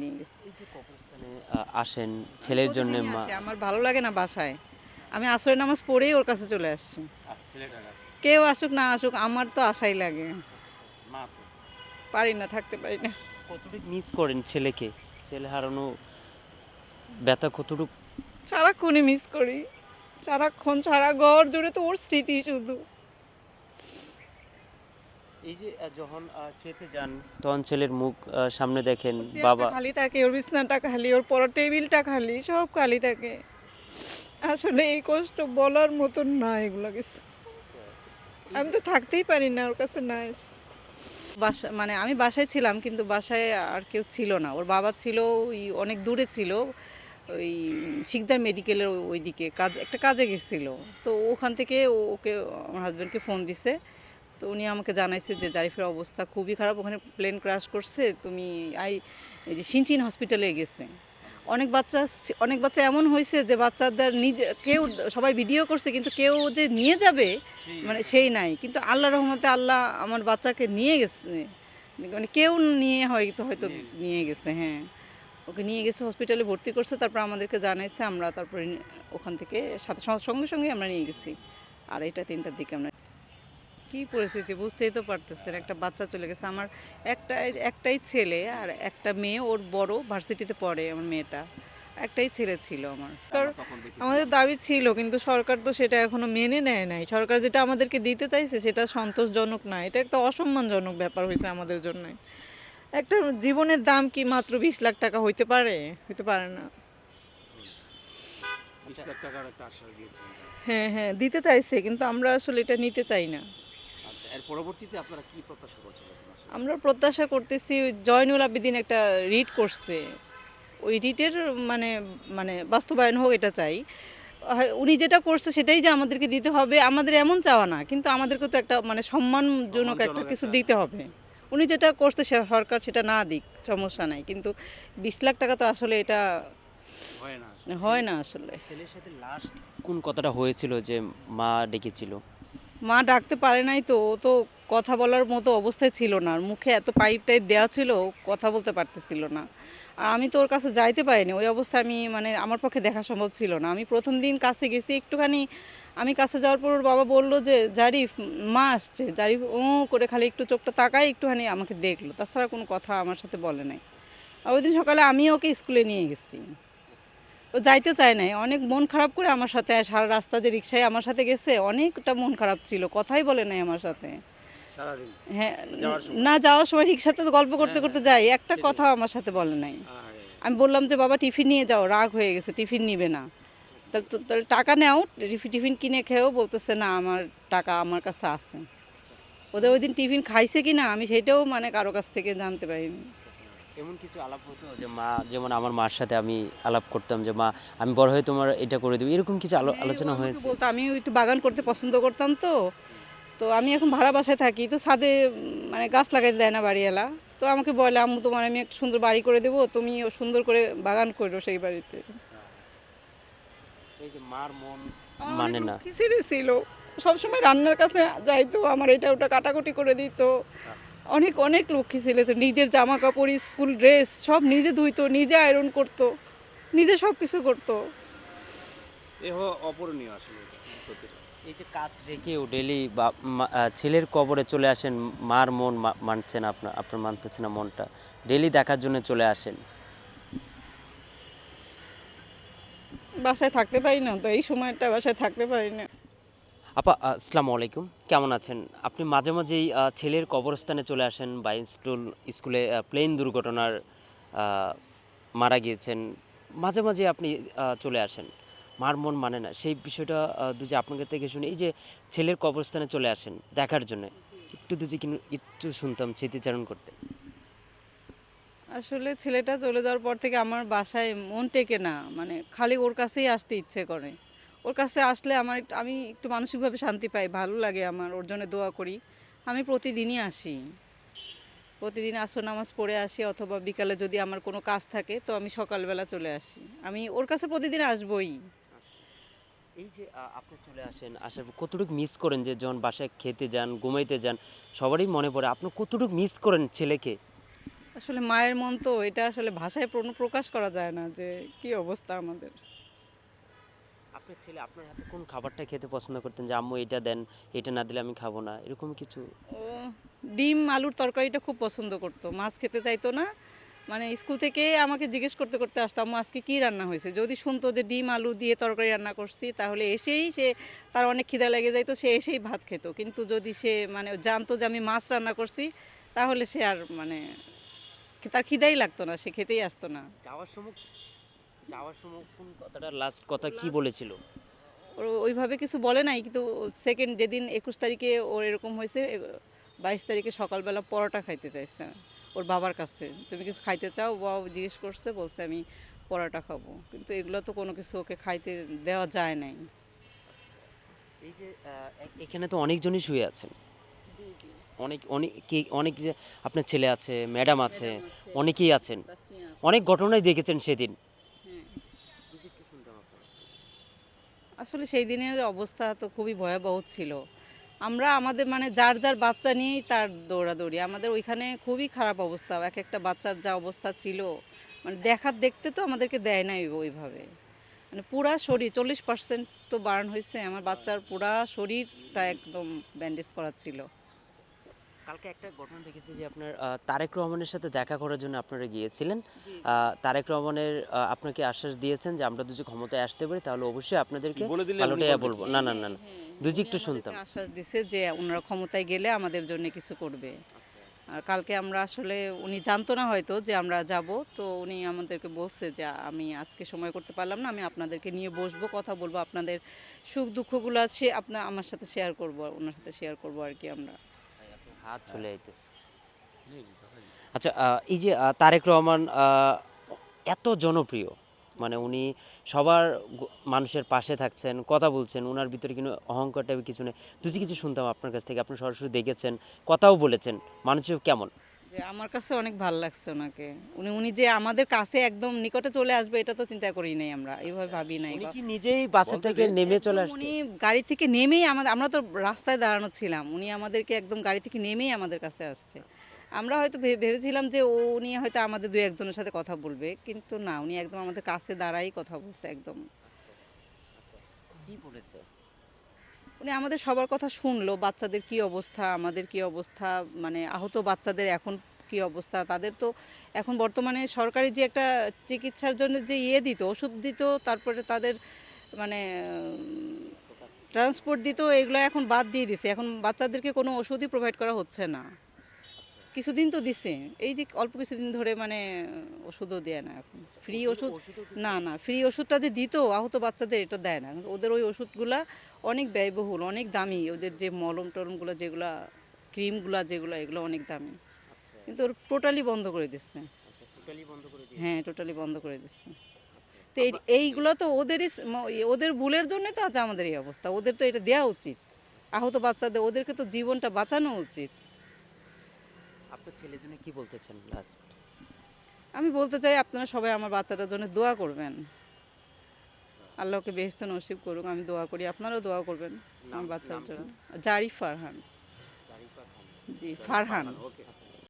নিয়ে গেছে আসেন ছেলের জন্য মা আমার ভালো লাগে না বাসায়। আমি আসরে নামাজ পড়েই ওর কাছে চলে আসছি। কেউ আসুক না আসুক আমার তো আশাই লাগে। মা পারি না থাকতে পারি না। কতটুকু মিস করেন ছেলেকে? ছেলে হারানো ব্যথা কতটুকু? সারাক্ষণই মিস করি। সারাক্ষণ সারা ঘর জুড়ে তো ওর স্মৃতি শুধু। এই যে যখন খেতে যান তখন ছেলের মুখ সামনে দেখেন বাবা। খালি থাকে ওর বিছনাটা খালি ওর পড়ার টেবিলটা খালি সব খালি থাকে। আসলে এই কষ্ট বলার মতন না এগুলো কিছু। আমি তো থাকতেই পারি না ওর কাছে না এসে। বাসা মানে আমি বাসায় ছিলাম কিন্তু বাসায় আর কেউ ছিল না। ওর বাবা ছিল ওই অনেক দূরে ছিল ওই শিকদার মেডিকেলের ওইদিকে কাজ একটা কাজে গেছিল। তো ওখান থেকে ও- ওকে আমার হাজব্যান্ডকে ফোন দিছে। তো উনি আমাকে জানাইছে যে জারিফের অবস্থা খুবই খারাপ ওখানে প্লেন ক্রাশ করছে তুমি আই এই যে সিনচিন হসপিটালে গেছে। অনেক বাচ্চা অনেক বাচ্চা এমন হয়েছে যে বাচ্চাদের নিজে কেউ সবাই ভিডিও করছে কিন্তু কেউ যে নিয়ে যাবে মানে সেই নাই। কিন্তু আল্লাহ রহমতে আল্লাহ আমার বাচ্চাকে নিয়ে গেছে। মানে কেউ নিয়ে হয়তো হয়তো নিয়ে গেছে। হ্যাঁ। ওকে নিয়ে গেছে হসপিটালে ভর্তি করছে তারপর আমাদেরকে জানাইছে আমরা তারপরে ওখান থেকে সাথে সঙ্গে সঙ্গে আমরা নিয়ে গেছি। আর এটা তিনটার দিকে আমরা কি পরিস্থিতি বুঝতেই তো পারতেছেন একটা বাচ্চা চলে গেছে। আমার একটা একটাই ছেলে আর একটা মেয়ে ওর বড় ভার্সিটিতে পড়ে আমার মেয়েটা। একটাই ছেলে ছিল আমার। কারণ আমাদের দাবি ছিল কিন্তু সরকার তো সেটা এখনও মেনে নেয় নাই। সরকার যেটা আমাদেরকে দিতে চাইছে সেটা সন্তোষজনক না এটা একটা অসম্মানজনক ব্যাপার হয়েছে আমাদের জন্য। একটা জীবনের দাম কি মাত্র বিশ লাখ টাকা হইতে পারে? হইতে পারে না। হ্যাঁ হ্যাঁ দিতে চাইছে কিন্তু আমরা আসলে এটা নিতে চাই না। এর পরবর্তীতে আপনারা কি প্রত্যাশা করছেন আমরা প্রত্যাশা করতেছি জয়নুল আবেদিন একটা রিট করছে। ওই রিটের মানে মানে বাস্তবায়ন হোক এটা চাই। উনি যেটা করছে সেটাই যে আমাদেরকে দিতে হবে আমাদের এমন চাওয়া না কিন্তু আমাদেরকে তো একটা মানে সম্মানজনক একটা কিছু দিতে হবে। উনি যেটা করছে সরকার সেটা না দিক সমস্যা নাই কিন্তু বিশ লাখ টাকা তো আসলে এটা হয় না হয় না আসলে। ছেলের সাথে লাস্ট কোন কথাটা হয়েছিল যে মা ডেকেছিল? মা ডাকতে পারে নাই তো, ও তো কথা বলার মতো অবস্থায় ছিল না। আর মুখে এত পাইপ টাইপ দেওয়া ছিল কথা বলতে পারতেছিল না। আর আমি তো ওর কাছে যাইতে পারিনি, ওই অবস্থায় আমি মানে আমার পক্ষে দেখা সম্ভব ছিল না। আমি প্রথম দিন কাছে গেছি, একটুখানি আমি কাছে যাওয়ার পর ওর বাবা বলল যে, জারিফ, মা আসছে। জারিফ, ও, করে খালি একটু চোখটা তাকায়, একটুখানি আমাকে দেখল। তাছাড়া কোনো কথা আমার সাথে বলে নাই। আর ওই দিন সকালে আমি ওকে স্কুলে নিয়ে গেছি। ও যাইতে চায় নাই। অনেক মন খারাপ করে আমার সাথে সারা রাস্তা যে রিক্সায় আমার সাথে গেছে অনেকটা মন খারাপ ছিল কথাই বলে নাই আমার সাথে। হ্যাঁ না যাওয়ার সময় রিক্সাতে গল্প করতে হ্যাঁ, করতে হ্যাঁ, যাই একটা। কথাও আমার সাথে বলে নাই। আমি বললাম যে বাবা টিফিন নিয়ে যাও রাগ হয়ে গেছে টিফিন নিবে না। তাহলে টাকা নেও টিফিন টিফিন কিনে খেয়েও বলতেছে না আমার টাকা আমার কাছে আছে। ওদের ওই দিন টিফিন খাইছে কি না আমি সেটাও মানে কারও কাছ থেকে জানতে পারিনি। এমন কিছু আলাপ হতো? যে মা যেমন আমার মার সাথে আমি আলাপ করতাম যে মা আমি বড় হয়ে তোমার এটা করে দেবো। এরকম কিছু আলোচনা হ্যাঁ, আমাকে হয়েছে? বলতো। আমি একটু বাগান করতে পছন্দ করতাম তো। তো আমি এখন ভাড়া বাসায় থাকি। তো ছাদে মানে গাছ লাগাইতে দেয় না বাড়িওয়ালা। তো আমাকে বলে আম্মু তোমার আমি একটা সুন্দর বাড়ি করে দেবো। তুমি সুন্দর করে বাগান করো সেই বাড়িতে। এই যে মার মন মানে না। ছিল। সবসময় রান্নার কাছে যাইতো আমার এটা ওটা কাটাকুটি করে দিত। অনেক অনেক লক্ষ্মী ছেলে ছিল। নিজের জামা কাপড় স্কুল ড্রেস সব নিজে ধুইতো নিজে আয়রন করতো নিজে সব কিছু করতো। এ হ- অপূরণীয় আসলে এই যে কাজ রেখেও ডেলি বা মা- ছেলের কবরে চলে আসেন মার মন মা- মানছে না আপনার আপনার মানতেছে না মনটা ডেলি দেখার জন্য চলে আসেন। বাসায় থাকতে পারি না তো এই সময়টা বাসায় থাকতে পারি না। আপা আসসালামু আলাইকুম। কেমন আছেন? আপনি মাঝে মাঝেই ছেলের কবরস্থানে চলে আসেন বা স্কুল, স্কুলে প্লেন দুর্ঘটনার মারা গিয়েছেন। মাঝে মাঝে আপনি চলে আসেন। মার মন মানে না। সেই বিষয়টা দুজি আপনাকে থেকে শুনি, এই যে ছেলের কবরস্থানে চলে আসেন দেখার জন্য। একটু দুজি কিন্তু একটু শুনতাম স্মৃতিচারণ করতে। আসলে ছেলেটা চলে যাওয়ার পর থেকে আমার বাসায় মন টেকে না। মানে খালি ওর কাছেই আসতে ইচ্ছে করে। ওর কাছে আসলে আমার আমি একটু মানসিকভাবে শান্তি পাই ভালো লাগে আমার ওর জন্য দোয়া করি। আমি প্রতিদিনই আসি। প্রতিদিন আসর নামাজ পড়ে আসি অথবা বিকালে যদি আমার কোনো কাজ থাকে তো আমি সকালবেলা চলে আসি। আমি ওর কাছে প্রতিদিন আসবই। এই যে আপনি চলে আসেন আসার কতটুকু মিস করেন যে যখন বাসায় খেতে যান ঘুমাইতে যান সবারই মনে পড়ে। আপনি কতটুকু মিস করেন ছেলেকে? আসলে মায়ের মন তো এটা আসলে ভাষায় প্রণ- প্রকাশ করা যায় না যে কি অবস্থা আমাদের। আপনার ছেলে আপনার হাতে কোন খাবারটা খেতে পছন্দ করতেন? যে আম্মু এটা দেন এটা না দিলে আমি খাব না। এরকম কিছু? ডিম আলুর তরকারিটা খুব পছন্দ করতো। মাছ খেতে চাইতো না। মানে স্কুল থেকে আমাকে জিজ্ঞেস করতে করতে আসতো আম্মু আজকে কী রান্না হয়েছে? যদি শুনতো যে ডিম আলু দিয়ে তরকারি রান্না করছি তাহলে এসেই সে তার অনেক খিদা লেগে যাইতো সে এসেই ভাত খেত। কিন্তু যদি সে মানে জানতো যে আমি মাছ রান্না করছি তাহলে সে আর মানে তার খিদাই লাগতো না সে খেতেই আসতো না। যাওয়ার সময় যাওয়ার সময় কোন কথাটা লাস্ট কথা কি বলেছিল? ওর ওইভাবে কিছু বলে নাই কিন্তু সেকেন্ড যেদিন একুশ তারিখে ওর এরকম হয়েছে বাইশ তারিখে সকালবেলা পরোটা খাইতে চাইছে ওর বাবার কাছে। তুমি কিছু খাইতে চাও? বাবা জিজ্ঞেস করছে বলছে আমি পরোটা খাব। কিন্তু এগুলো তো কোনো কিছু ওকে খাইতে দেওয়া যায় নাই। এই যে এখানে তো অনেকজনই শুয়ে আছেন। অনেক অনেক কে- অনেক যে আপনার ছেলে আছে ম্যাডাম আছে অনেকেই আছেন। অনেক ঘটনাই দেখেছেন সেদিন। আসলে সেই দিনের অবস্থা তো খুবই ভয়াবহ ছিল। আমরা আমাদের মানে যার যার বাচ্চা নিয়েই তার দৌড়াদৌড়ি। আমাদের ওইখানে খুবই খারাপ অবস্থা। এক একটা বাচ্চার যা অবস্থা ছিল মানে দেখার দেখতে তো আমাদেরকে দেয় নাই ওইভাবে। মানে পুরা শরীর, চল্লিশ পার্সেন্ট তো বার্ন হয়েছে আমার বাচ্চার পুরা শরীরটা একদম ব্যান্ডেজ করা ছিল। কালকে একটা ঘটনা দেখেছি যে আপনার তারেক রহমানের সাথে দেখা করার জন্য আপনারা গিয়েছিলেন। তারেক রহমানের আপনাকে আশ্বাস দিয়েছেন যে আমরা দুজন ক্ষমতায় আসতে পারি তাহলে অবশ্যই আপনাদেরকে পালটাইয়া বলব। না না না না। দুজি একটু শুনতাম। আশ্বাস দিছে যে ওনারা ক্ষমতায় গেলে আমাদের জন্য কিছু করবে। আর কালকে আমরা আসলে উনি জানতো না হয়তো যে আমরা যাব তো উনি আমাদেরকে বলছে যে আমি আজকে সময় করতে পারলাম না আমি আপনাদেরকে নিয়ে বসবো কথা বলব আপনাদের সুখ দুঃখগুলো সে আপনার আমার সাথে শেয়ার করব ওনার সাথে শেয়ার করব আর কি আমরা। হাত চলে আইতেছে আচ্ছা এই যে তারেক রহমান আহ, এত জনপ্রিয়। মানে উনি সবার মানুষের পাশে থাকছেন কথা বলছেন ওনার ভিতরে কিন্তু অহংকার টাইপের কিছু নেই। তুই কিছু শুনতাম আপনার কাছ থেকে আপনি সরাসরি দেখেছেন কথাও বলেছেন। মানুষের কেমন? যে আমার কাছে অনেক ভালো লাগছে ওনাকে। উনি উনি যে আমাদের কাছে একদম নিকটে চলে আসবে এটা তো চিন্তা করি নাই আমরা। এইভাবে ভাবি নাই উনি কি নিজেই বাসা থেকে নেমে চলে আসছে? উনি গাড়ি থেকে নেমেই আমাদের আমরা তো রাস্তায় দাঁড়ানো ছিলাম। উনি আমাদেরকে একদম গাড়ি থেকে নেমেই আমাদের কাছে আসছে। আমরা হয়তো ভেবেছিলাম যে ও উনি হয়তো আমাদের দু একজনের সাথে কথা বলবে কিন্তু না উনি একদম আমাদের কাছে দাঁড়াই কথা বলছে একদম। কি বলেছে? উনি আমাদের সবার কথা শুনলো, বাচ্চাদের কি অবস্থা, আমাদের কি অবস্থা মানে আহত বাচ্চাদের এখন কি অবস্থা, তাদের তো এখন বর্তমানে সরকারি যে একটা চিকিৎসার জন্য যে ইয়ে দিত, ওষুধ দিত, তারপরে তাদের মানে ট্রান্সপোর্ট দিত, এগুলো এখন বাদ দিয়ে দিছে। এখন বাচ্চাদেরকে কোনো ওষুধই প্রোভাইড করা হচ্ছে না। কিছুদিন তো দিছে। এই যে অল্প কিছুদিন ধরে মানে ওষুধও দেয় না এখন। ফ্রি ওষুধ না না ফ্রি ওষুধটা যে দিত আহত বাচ্চাদের এটা দেয় না। ওদের ওই ওষুধগুলা অনেক ব্যয়বহুল অনেক দামি। ওদের যে মলম টলমগুলো যেগুলা ক্রিমগুলো যেগুলো এগুলো অনেক দামি। কিন্তু ওর টোটালি বন্ধ করে দিচ্ছে হ্যাঁ টোটালি বন্ধ করে দিচ্ছে তো এই এইগুলো তো ওদেরই ওদের ভুলের জন্য তো আজ আমাদের এই অবস্থা। ওদের তো এটা দেওয়া উচিত। আহত বাচ্চাদের ওদেরকে তো জীবনটা বাঁচানো উচিত। আপনার ছেলের জন্য কি বলতে চান লাস্ট আমি বলতে চাই আপনারা সবাই আমার বাচ্চাটার জন্য দোয়া করবেন। আল্লাহকে বেহস্ত নসিব করুক আমি দোয়া করি। আপনারাও দোয়া করবেন আমার বাচ্চার জন্য। জারি ফারহান। জি ফারহান। ওকে